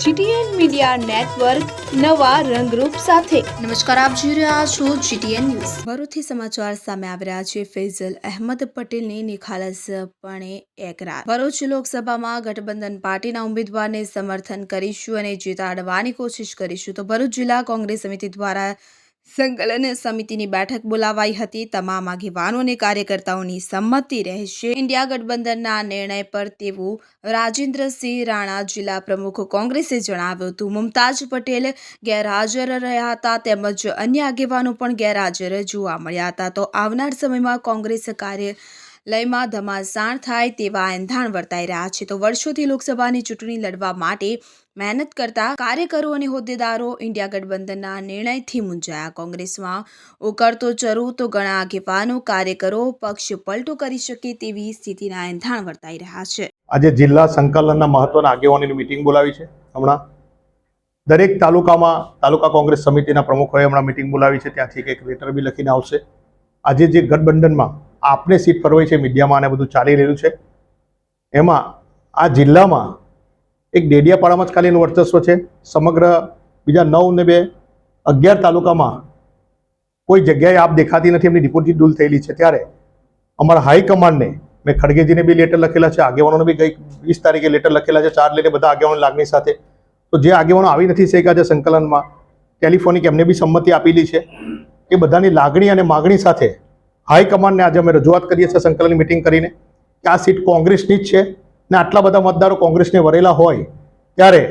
GTN media network નવા રંગરૂપ સાથે. નમસ્કાર આપ જોઈ રહ્યા છો જીટીએન ન્યૂઝ. ભરૂચથી સમાચાર સામે આવી રહ્યા છે ફૈઝલ અહેમદ પટેલની નિખાલસપણે એકરાર. ભરૂચ લોકસભામાં ગઠબંધન પાર્ટીના ઉમેદવારને સમર્થન કરીશું અને જીતાડવાની કોશિશ કરીશું. તો ભરૂચ જિલ્લા કોંગ્રેસ સમિતિ દ્વારા સંકલન સમિતિની બેઠક બોલાવાઈ હતી. તમામ આગેવાનો અને કાર્યકર્તાઓની સંમતિ રહેશે. ઇન્ડિયા ગઠબંધનના નિર્ણય પર તેવું રાજેન્દ્રસિંહ રાણા જિલ્લા પ્રમુખ કોંગ્રેસે જણાવ્યું હતું. મુમતાજ પટેલ ગેરહાજર રહ્યા હતા તેમજ અન્ય આગેવાનો પણ ગેરહાજર જોવા મળ્યા હતા. તો આવનાર સમયમાં કોંગ્રેસ કાર્યાલયમાં ધમાસાણ થાય તેવા એંધાણ વર્તાઈ રહ્યા છે. તો વર્ષોથી લોકસભાની ચૂંટણી લડવા માટે મહેનત કરતા કાર્યકરો અને હોદ્દેદારો ઇન્ડિયા ગઠબંધનના નિર્ણયથી મૂંઝાયા. કોંગ્રેસમાં ઉકળતો ચરુ તો ઘણા આગેવાનો, કાર્યકરો પક્ષ પલટો કરી શકે તેવી સ્થિતિના એંધાણ વર્તાઈ રહ્યા છે. આજે જિલ્લા સંકલનના મહત્વના આગેવાનોની મિટિંગ બોલાવી છે. હમણાં દરેક તાલુકામાં તાલુકા કોંગ્રેસ સમિતિના પ્રમુખોએ હમણાં મિટિંગ બોલાવી છે. ત્યાંથી એક લેટર બી લખીને આવશે. આજે જે ગઠબંધનમાં આપને સીટ ફરવાઈ છે, મીડિયામાં અને બધું ચાલી રહ્યું છે. એમાં આ જિલ્લામાં એક ડેડિયાપાડામાં જ ખાલી વર્ચસ્વ છે. સમગ્ર બીજા નવ ને બે અગિયાર તાલુકામાં કોઈ જગ્યાએ આપ દેખાતી નથી, એમની ડિપોઝિટ ડૂલ થયેલી છે. ત્યારે અમારા હાઈકમાન્ડને મેં ખડગેજીને બી લેટર લખેલા છે, આગેવાનોને બી ગઈ વીસ તારીખે લેટર લખેલા છે, ચાર લઈને બધા આગેવાનો લાગણી સાથે. તો જે આગેવાનો આવી નથી શક્યા છે સંકલનમાં, ટેલિફોનિક એમને બી સંમતિ આપેલી છે. એ બધાની લાગણી અને માગણી સાથે હાઈકમાન્ડને આજે અમે રજૂઆત કરીએ છીએ સંકલનની મિટિંગ કરીને કે આ સીટ કોંગ્રેસની જ છે ને આટલા બધા મતદારો કોંગ્રેસને વરેલા હોય ત્યારે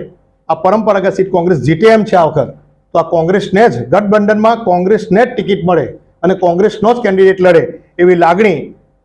આ પરંપરાગત સીટ કોંગ્રેસ જીતે એમ છે આ વખત, તો આ કોંગ્રેસને જ ગઠબંધનમાં કોંગ્રેસને જ ટિકિટ મળે અને કોંગ્રેસનો જ કેન્ડિડેટ લડે એવી લાગણી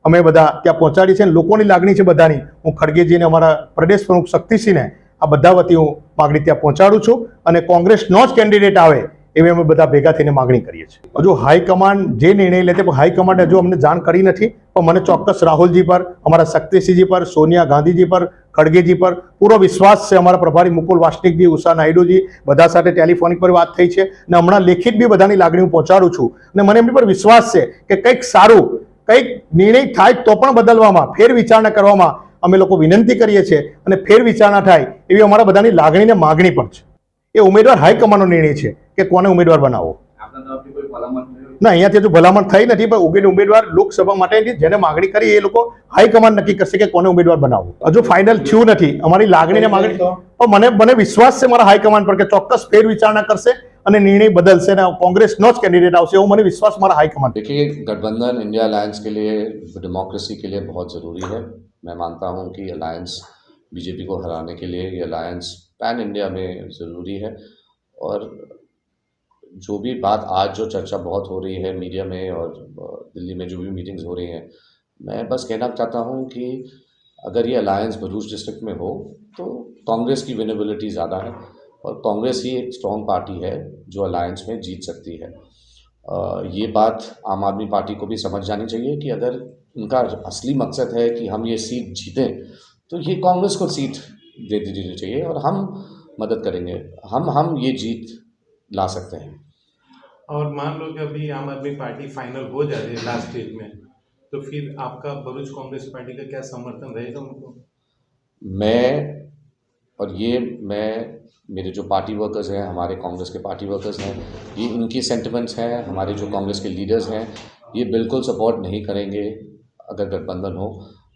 અમે બધા ત્યાં પહોંચાડી છે લોકોની લાગણી છે બધાની. હું ખડગેજીને અમારા પ્રદેશ પ્રમુખ શક્તિસિંહને આ બધા વતી હું માગણી ત્યાં પહોંચાડું છું અને કોંગ્રેસનો જ કેન્ડિડેટ આવે એવી અમે બધા ભેગા થઈને માગણી કરીએ છીએ. હજુ હાઈકમાન્ડ જે નિર્ણય લે તે પણ હજુ અમને જાણ કરી નથી, પણ મને ચોક્કસ રાહુલજી પર, અમારા શક્તિસિંહજી પર, સોનિયા ગાંધીજી પર, ખડગેજી પર પૂરો વિશ્વાસ છે અમારા પ્રભારી મુકુલ વાસનિકજી ઉષા નાયડુજી, બધા સાથે ટેલિફોનિક પર વાત થઈ છે અને હમણાં લેખિત બી બધાની લાગણી હું પહોંચાડું છું. અને મને એમની પર વિશ્વાસ છે કે કંઈક સારું, કંઈક નિર્ણય થાય તો પણ બદલવામાં, ફેર વિચારણા કરવામાં અમે લોકો વિનંતી કરીએ છીએ અને ફેર વિચારણા થાય એવી અમારા બધાની લાગણી ને માગણી પણ છે. એ ઉમેદવાર હાઈકમાન્ડનો નિર્ણય છે કે કોને ઉમેદવાર બનાવવો આપના તરફથી કોઈ ભલામણ થયું ના અહીંયાથી હજુ ભલામણ થઈ નથી પણ ઉમેદ ઉમેદવાર લોકસભા માટે જેને માગણી કરી એ લોકો હાઈકમાન્ડ નક્કી કરશે કે કોને ઉમેદવાર બનાવવું હજુ ફાઇનલ થયું નથી અમારી લાગણી ને માગણી પણ મને મને વિશ્વાસ છે મારા હાઈકમાન્ડ પર કે ચોક્કસ ફેર વિચારણા કરશે અને નિર્ણય બદલશે અને કોંગ્રેસનો જ કેન્ડિડેટ આવશે એવો મને વિશ્વાસ મારા હાઈકમાન્ડ देखिए गठबंधन इंडिया अलायंस के लिए डेमोक्रेसी के लिए बहुत ज़रूरी है मैं मानता हूँ कि अलायंस बीजेपी को हराने के लिए ये अलायंस पैन इंडिया में ज़रूरी है। और जो भी बात आज जो चर्चा बहुत हो रही है मीडिया में और दिल्ली में जो भी मीटिंग्स हो रही हैं, मैं बस कहना चाहता हूँ कि अगर ये अलायंस भरूच डिस्ट्रिक्ट में हो तो कांग्रेस की विनेबिलिटी ज़्यादा है और कांग्रेस ही एक स्ट्रॉन्ग पार्टी है जो अलायंस में जीत सकती है। ये बात आम आदमी पार्टी को भी समझ जानी चाहिए कि अगर उनका असली मकसद है कि हम ये सीट जीतें तो ये कांग्रेस को सीट दे देनी चाहिए और हम मदद करेंगे। हम हम ये जीत ला सकते हैं। और मान लो कि अभी आम आदमी पार्टी फाइनल हो जा रही है लास्ट स्टेज में तो फिर आपका भरूच कांग्रेस पार्टी का क्या समर्थन रहेगा उनको? मैं और ये मैं मेरे जो पार्टी वर्कर्स हैं हमारे कांग्रेस के पार्टी वर्कर्स हैं ये इनकी सेंटिमेंट्स हैं हमारे जो कांग्रेस के लीडर्स हैं ये बिल्कुल सपोर्ट नहीं करेंगे अगर गठबंधन हो।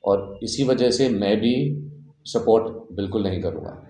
और इसी वजह से मैं भी सपोर्ट बिल्कुल नहीं करूँगा